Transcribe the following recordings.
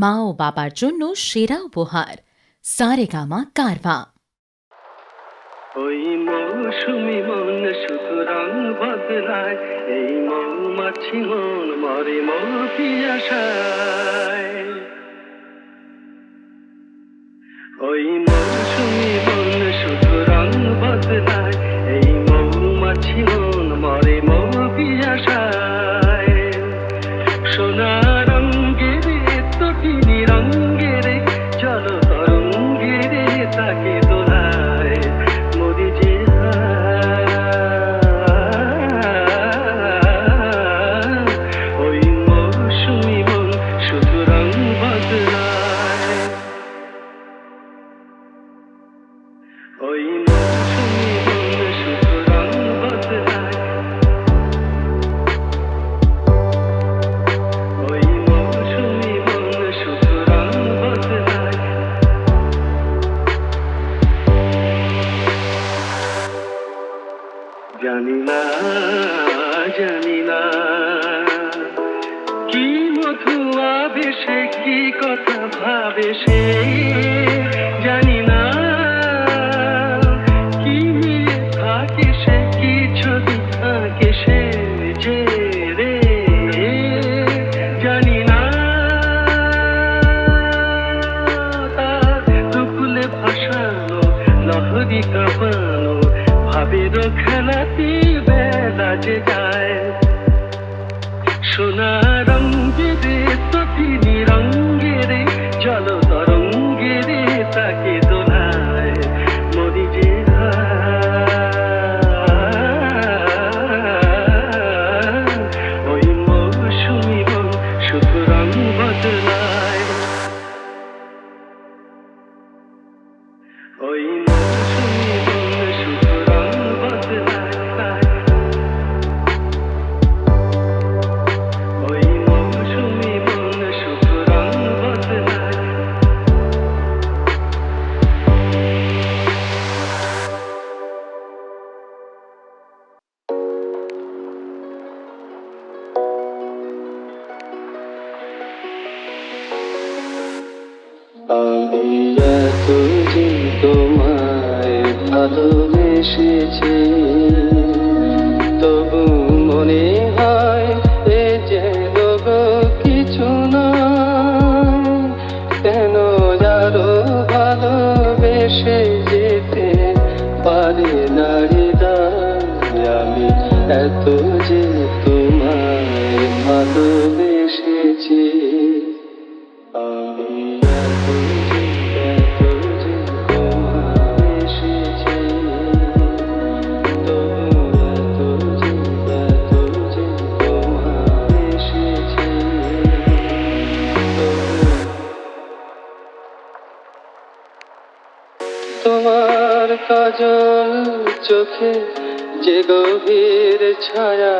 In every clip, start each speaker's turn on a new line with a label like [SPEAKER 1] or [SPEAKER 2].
[SPEAKER 1] মা ও বাবার জন্য সেরা উপহার। সারেগামা কারবা
[SPEAKER 2] ওই মৌসুমি মন সুতরাং বদলায়, এই মৌমাছি মন মরে মৌ পিয়াসায় ওই মৌসুমি মন সুতরাং বদলায় tudo de tudo. ছায়া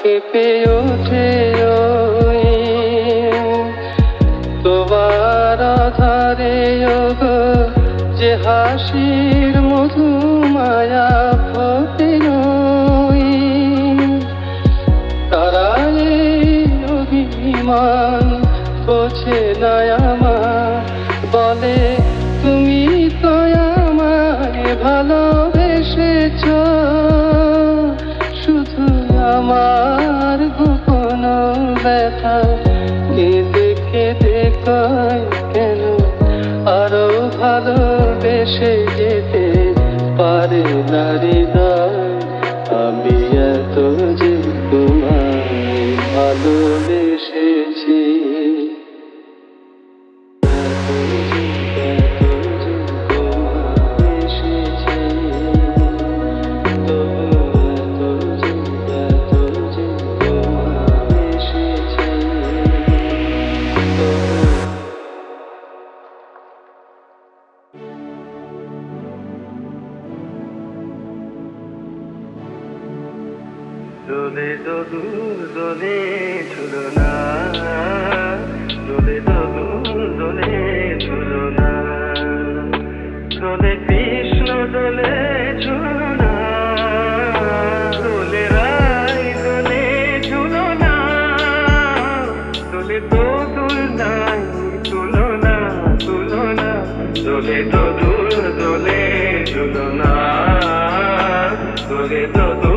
[SPEAKER 2] কেঁপে ওঠে তোমার আধারে যে হাসির মধু মায়া তো
[SPEAKER 3] দূর দোলে ঝুলনা দোলে তো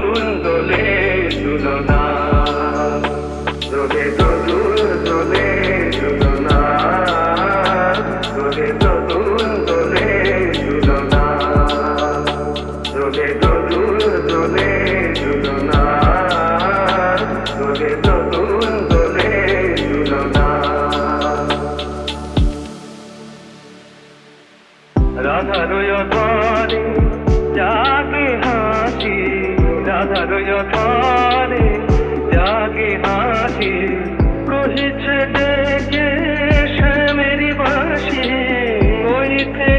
[SPEAKER 2] you. could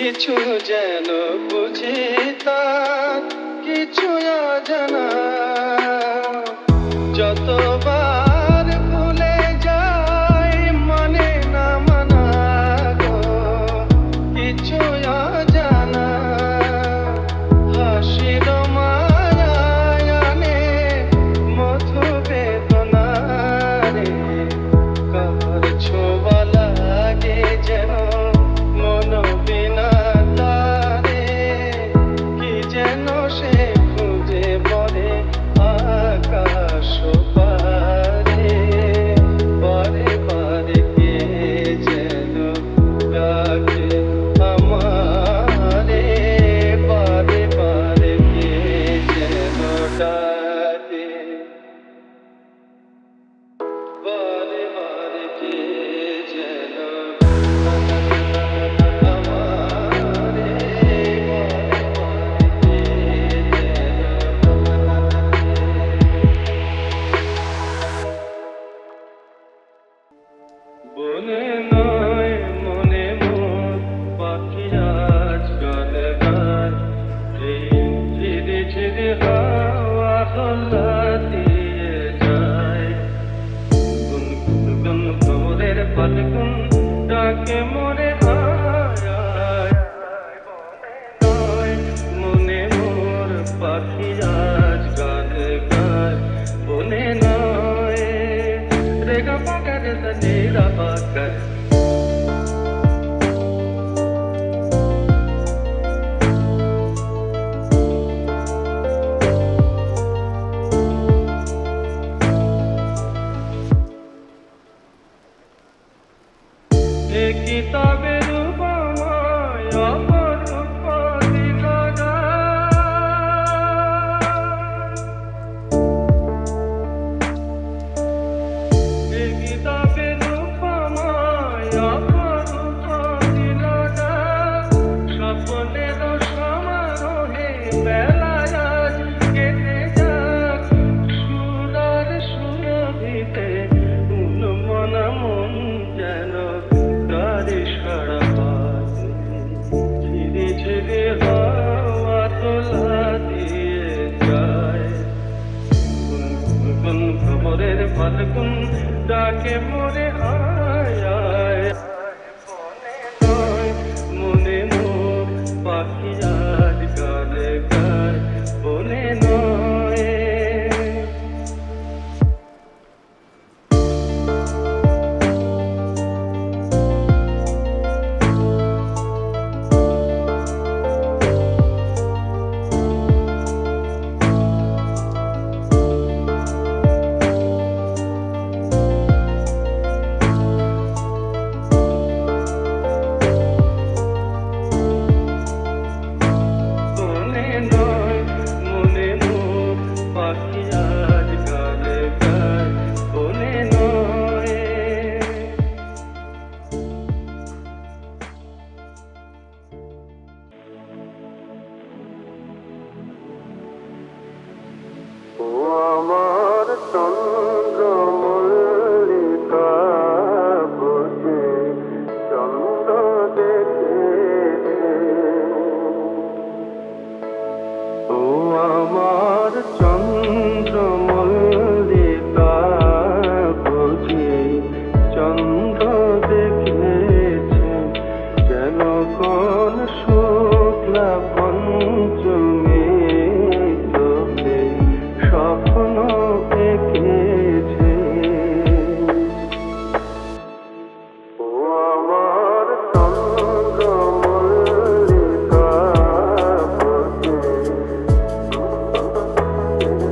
[SPEAKER 2] কিছু যেন বুঝিতা কিছু জানা ফাল্গুন ডাকে মোরে চল Bye.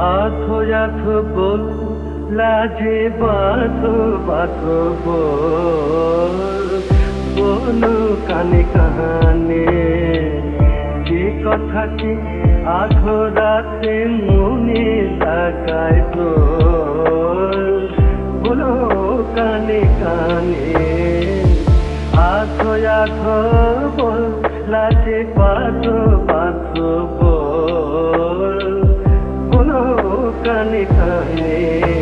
[SPEAKER 2] আথো যাথ বল, লাজে বাথ বাথ বল। বলো কানে কাহানে, যে কথাকে আধো রাতে মনে তাকায় তো বলো কানে কানে, আথো আথো বল, লাজে বাথ বাথ জানি তাই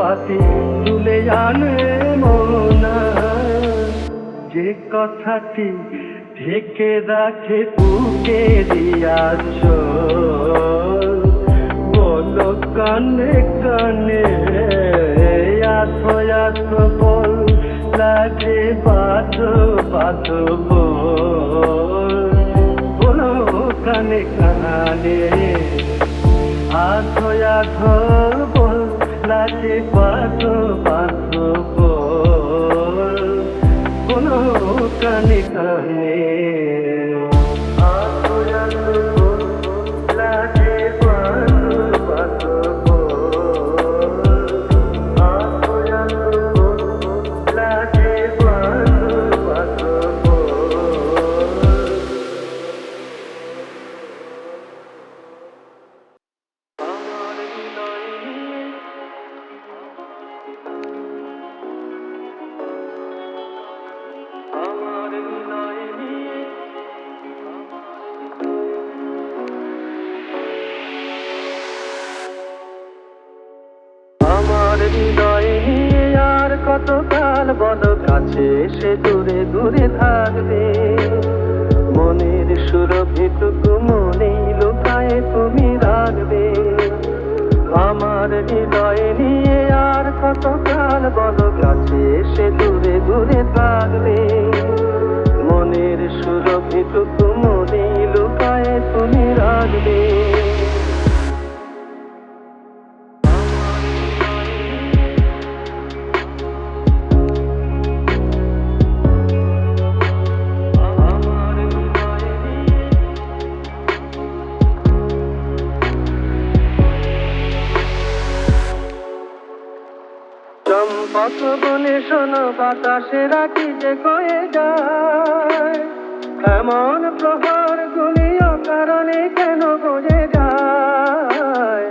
[SPEAKER 2] পাতি তুলে আনে মনা। যে কথাটি ঢেকে রাখে বুকে দিয়াছ বলো কানে কানে আস বল, লাগে পাত পাত কানে কানে আস আস লাগে পাতো পাতো কোনো কানে কানে আমার হৃদয় নিয়ে আর কত কাল বল, কাছে সে দূরে দূরে থাকলে মনের সুরভিত তুমি লুকায় তুমি রাখবে। চম্পক শোনো, বাতাসে রাখি যে কয়ে যায়। এমন প্রহর গুলি কারণে কেন বোঝে যায়?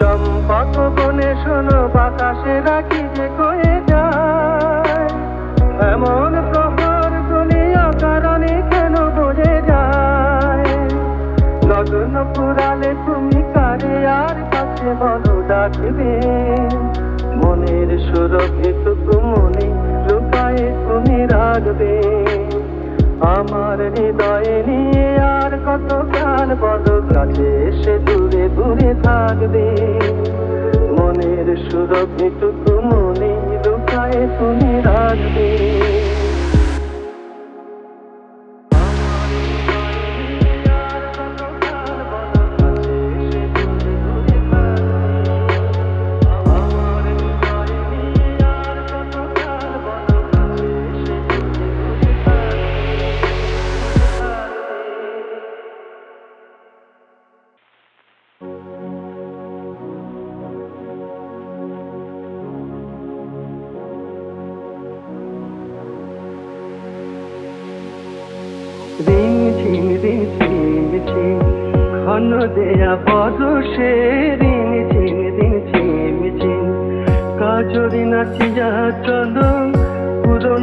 [SPEAKER 2] চম্পক বনে শোনো, বাতাসে রাখি যে কয়ে যায়। এমন প্রহর গুলি কারণে কেন বোঝে যায়? লগ্ন পুরালে তুমি কারে আর কাছে বলো ডাকবে? সুরভিটুকু মনে লুকায়ে তুমি রাখবে আমার হৃদয়ে নিয়ে আর কত কাল বদল কাছে এসে দূরে দূরে থাকবে। মনের সুরভিটুকু মনে, লুকায়ে তুমি রাখবে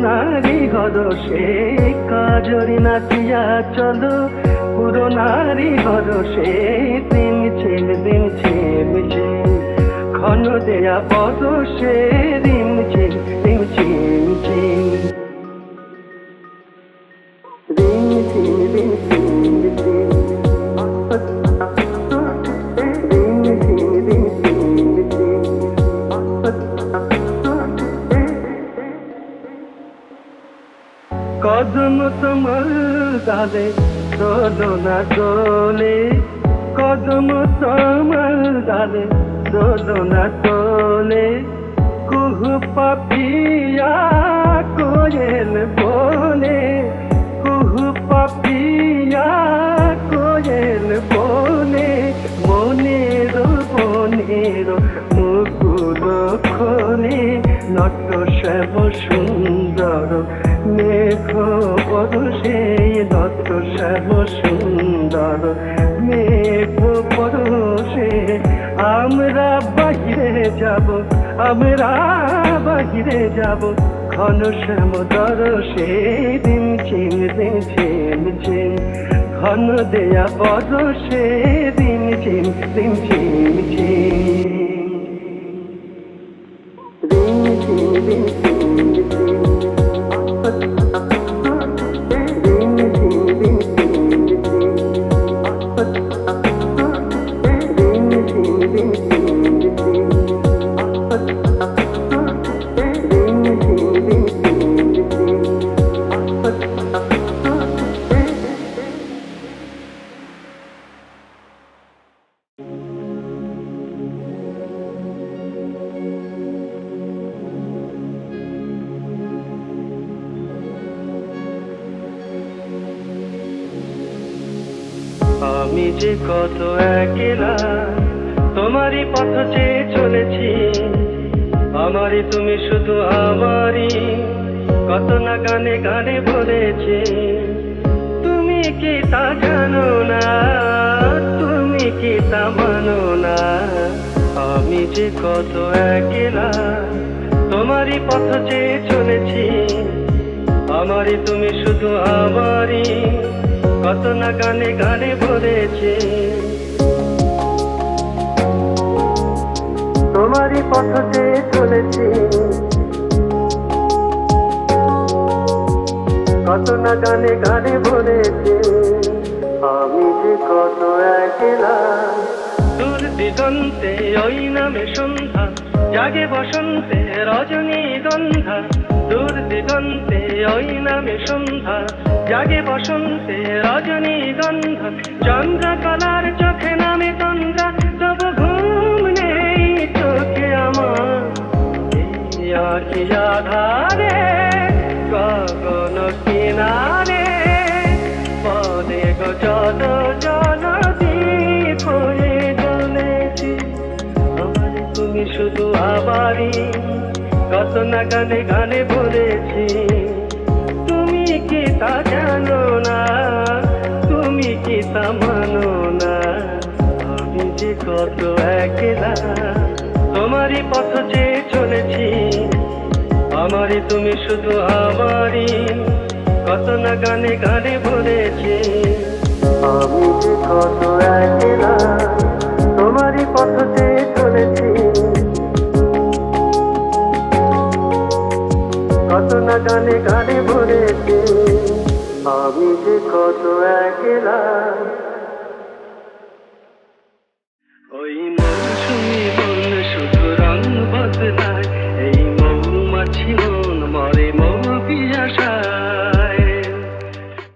[SPEAKER 2] নারী সে কাজরি নাচিয়া চল। পুরো নারী হরসে দিন ঝিম দিন ঝিম ঘন দেয়া বদসে রিম দিন রিম দিন ঝিম দিন ting, দিন ting, কদম তোমার গালে, দোলো না দোলে। কদম তোমার গালে, দোলো না দোলে। কুহু পাপিয়া কোয়েল বলে, কুহু পাপিয়া কোয়েল বলে। মনের বনের মুকুল খোলে নট শ্যাম সুন্দর মেঘ পরশে নত শ্যাম সুন্দর। মেঘ পরশে আমরা বাহিরে যাব, আমরা বাহিরে যাব। ঘন শ্যাম দরশে দিন ছিম দিন ছিম ছিম ঘন দেয়া বরশে দিন ছিম দিন ছিম ছিম তোমারই পথ চেয়ে চলেছি। আমারই তুমি শুধু আমারই। কত না গানে গানে বলেছি তুমি কি তা জানো না? তুমি কি তা মানো না? আমি যে কত একলা, তোমারই পথ চেয়ে চলেছি। আমারই তুমি শুধু আমারই। কত না গানে গানে বলেছি তোমারই পথ চেয়ে চলেছি। কত না গানে গানে বলেছি আমি যে কত একলা। দূর দিগন্তে ওই নামে সন্ধ্যা, জাগে বসন্তে রজনীগন্ধা দূর দিগন্তে ওই নামে সন্ধ্যা, জাগে বসন্তে রজনীগন্ধা চন্দ্রকলার চোখে নামে তন্দ্রা আমার এই আখি আধারে গগন কিনারে, পদে গো জল জল দ্বীপ হয়ে জ্বলেছি। আমার তুমি শুধু আমারই কত না গানে গানে বলেছি তুমি কি তা জানো না তুমি কি তা মানো না আমি যে কত একলা তোমারই পথ চেয়ে চলেছি। আমারই তুমি শুধু আমারই। কত না গানে গানে বলেছি আমি যে কত একলা, তোমারই পথ চেয়ে চলেছি। কত না গানে গানে বলেছি আমি যে কত একলা